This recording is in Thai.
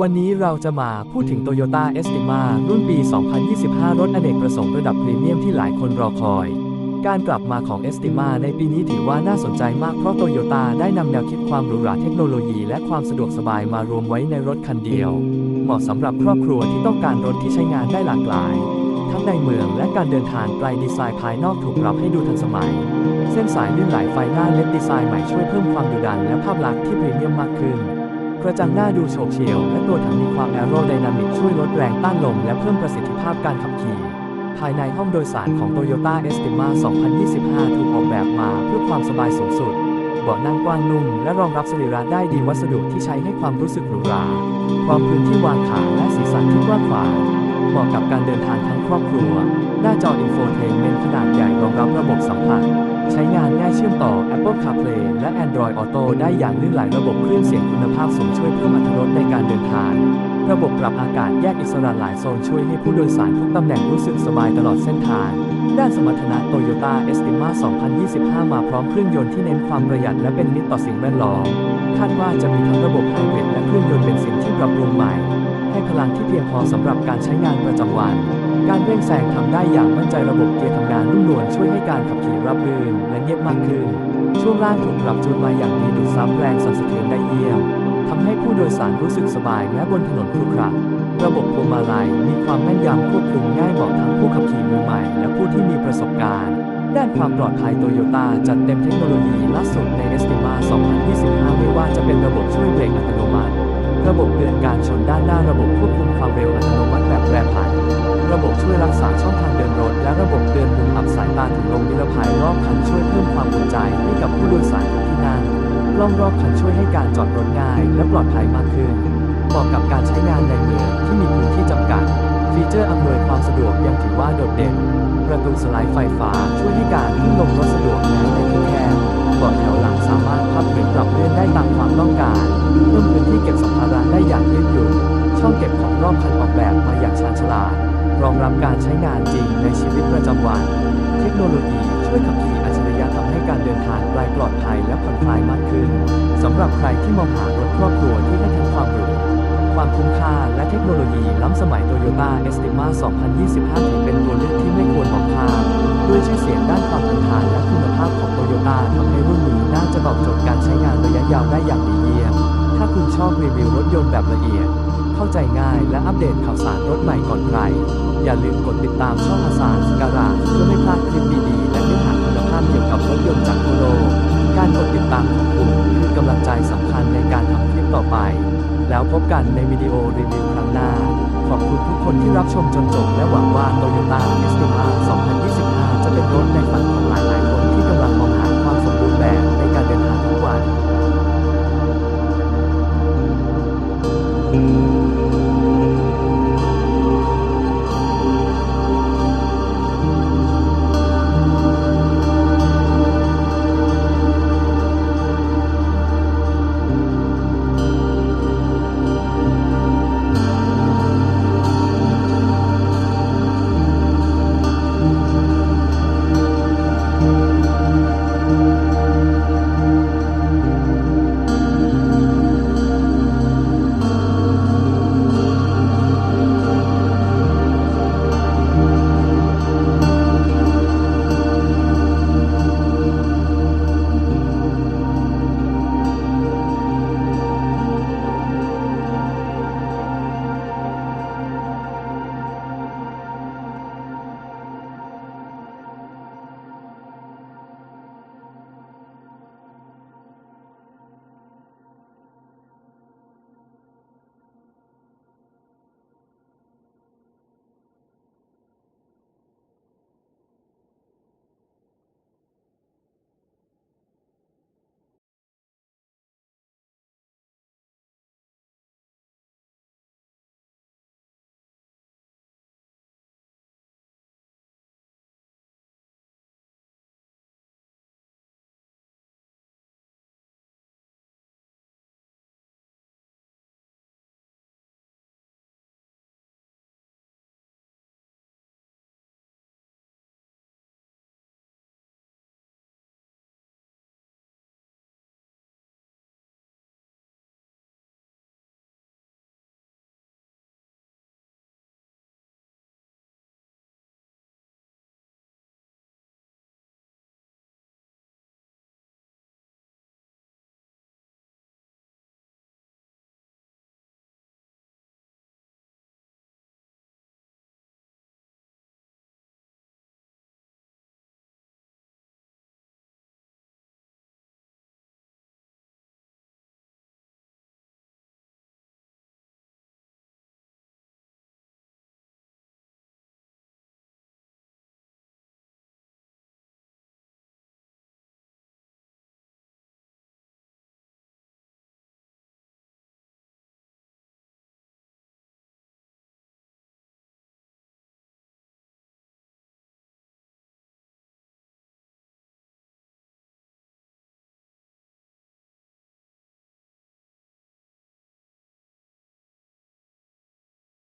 วันนี้เราจะมาพูดถึง Toyota Estima รุ่นปี 2025 รถอเนกประสงค์ระดับพรีเมียมที่หลายคนรอคอย การกลับมาของ Estima ในปีนี้ถือว่าน่าสนใจมากเพราะ Toyota ได้นำแนวคิดความหรูหราเทคโนโลยีและความสะดวกสบายมารวมไว้ในรถคันเดียว เหมาะสำหรับครอบครัวที่ต้องการรถที่ใช้งานได้หลากหลาย ทั้งในเมืองและการเดินทางไกลดีไซน์ภายนอกถูกปรับให้ดูทันสมัย เส้นสายลื่นไหลไฟหน้าเล็ดดีไซน์ใหม่ช่วยเพิ่มความดุดันและภาพลักษณ์ที่พรีเมียมมากขึ้น กระจังหน้าดูโฉบเฉี่ยวและตัวถังมีความแอโรไดนามิกช่วยลดแรงต้านลมและเพิ่มประสิทธิภาพการขับขี่ ภายในห้องโดยสารของ Toyota Estima 2025 ถูกออกแบบมาเพื่อความสบายสูงสุด เบาะนั่งกว้างนุ่มและรองรับสรีระได้ดีวัสดุที่ใช้ให้ความรู้สึกหรูหราพร้อมพื้นที่วางขาและสีสันที่กว้างขวาง เหมาะกับการเดินทางทั้งครอบครัว หน้าจออินโฟเทนเมนต์ขนาดใหญ่รองรับระบบสัมผัส ใช้งานง่ายเชื่อมต่อ Apple CarPlay และ Android Auto ได้อย่างลื่นไหลระบบเครื่องเสียงคุณภาพสูงช่วยเพิ่มอรรถรสในการเดินทาง ระบบปรับอากาศแยกอิสระหลายโซนช่วยให้ผู้โดยสารทุกตำแหน่งรู้สึกสบายตลอดเส้นทาง ด้านสมรรถนะ Toyota Estima 2025 มาพร้อมเครื่องยนต์ที่เน้นความประหยัดและเป็นมิตรต่อสิ่งแวดล้อม คาดว่าจะมีทั้งระบบไฮบริดและเครื่องยนต์เบนซินที่ปรับปรุงใหม่ ลังที่เพียงพอสำหรับการใช้งานประจำวัน การเร่งแซงทำได้อย่างมั่นใจระบบเกียร์ทำงานนุ่มนวลช่วยให้การขับขี่ราบรื่นและเงียบมากขึ้น ช่วงล่างถูกปรับจูนมาอย่างดีดูดซับแรงสั่นสะเทือนได้เยี่ยมทำให้ผู้โดยสารรู้สึกสบายแม้บนถนนครุขระระบบพวงมาลัยมีความแม่นยำควบคุมง่ายเหมาะทั้งผู้ขับขี่มือใหม่และผู้ที่มีประสบการณ์ด้านความปลอดภัยโตโยต้าจัดเต็มเทคโนโลยีล่าสุดใน Estima 2025 ไม่ว่าจะเป็นระบบช่วยเบรกอัตโนมัติ ระบบเตือนการชนด้านหน้าระบบควบคุมความเร็วอัตโนมัติแบบแปรผัน ระบบช่วยรักษาช่องทางเดินรถ และระบบเตือนมุมอับสายตาถึงลมนิรภัยรอบคันช่วยเพิ่มความอุ่นใจให้กับผู้โดยสารทุกที่นั่งกล้องรอบคันช่วยให้การจอดรถง่าย และปลอดภัยมากขึ้นเหมาะกับการใช้งานในเมืองที่มีพื้นที่จำกัด ฟีเจอร์อำนวยความสะดวกยังถือว่าโดดเด่น ประตูสไลด์ไฟฟ้าช่วยให้การขึ้นลงรถสะดวกแม้ในที่แคบเบาะแถวหลังสามารถพับหรือปรับเลื่อนได้ตามความต้องการ รับการใช้งานจริงในชีวิตประจำวัน เทคโนโลยีช่วยขับขี่อัจฉริยะทำให้การเดินทางไกลปลอดภัยและผ่อนคลายมากขึ้นสำหรับใครที่มองหารถครอบครัวที่ให้ทั้งความหรูความคุ้มค่าและเทคโนโลยีล้ำสมัย Toyota Estima 2025 ถือเป็นตัวเลือกที่ไม่ควรมองข้ามด้วยชื่อเสียงด้านความทนทานและคุณภาพของ Toyota ทำให้รุ่นนี้น่าจะตอบโจทย์การใช้งานระยะยาวได้อย่างดีเยี่ยม คุณชอบรีวิวรถยนต์แบบละเอียด เข้าใจง่ายและอัปเดตข่าวสารรถใหม่ก่อนใคร อย่าลืมกดติดตามช่องอาสานการาเพื่อไม่พลาดคลิปดีๆ และเนื้อหาคุณภาพเกี่ยวกับรถยนต์จากทั่วโลกการกดติดตามของคุณคือกำลังใจสำคัญในการทำคลิปต่อไป แล้วพบกันในวิดีโอรีวิวครั้งหน้า ขอบคุณทุกคนที่รับชมจนจบและหวังว่า Toyota Estima 2025 จะเป็นรถในฝันของหลายๆคนที่กำลังมองหาความสมบูรณ์แบบ